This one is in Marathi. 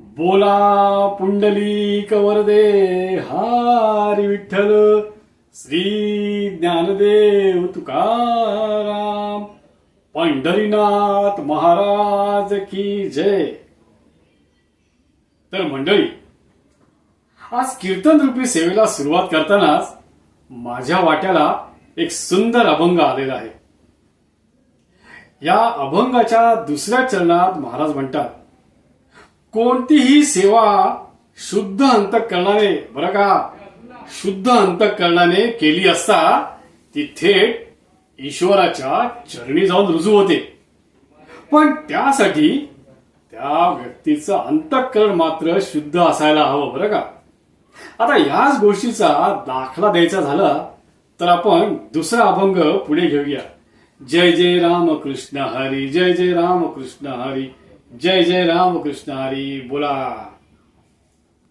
बोला पुंडलिक वरदे हारी विठ्ठल श्री ज्ञानदेव तुकाराम पंढरीनाथ महाराज की जय. तर मंडळी आज कीर्तन रूपी सेवेला सुरुवात करतानाच माझ्या वाट्याला एक सुंदर अभंग आलेला आहे. या अभंगाच्या दुसऱ्या चरणात महाराज म्हणतात कोणतीही सेवा शुद्ध अंतकरणाने बरं का? शुद्ध अंतकरणाने केली असता ती थेट ईश्वराच्या चरणी जाऊन रुजू होते. पण त्यासाठी त्या व्यक्तीचं अंतःकरण मात्र शुद्ध असायला हवं बरं का? आता याच गोष्टीचा दाखला द्यायचा झाला तर आपण दुसरा अभंग पुढे घेऊया. जय जय राम कृष्ण हरी जय जय राम कृष्ण हरी. जय जय राम कृष्ण हरी बोला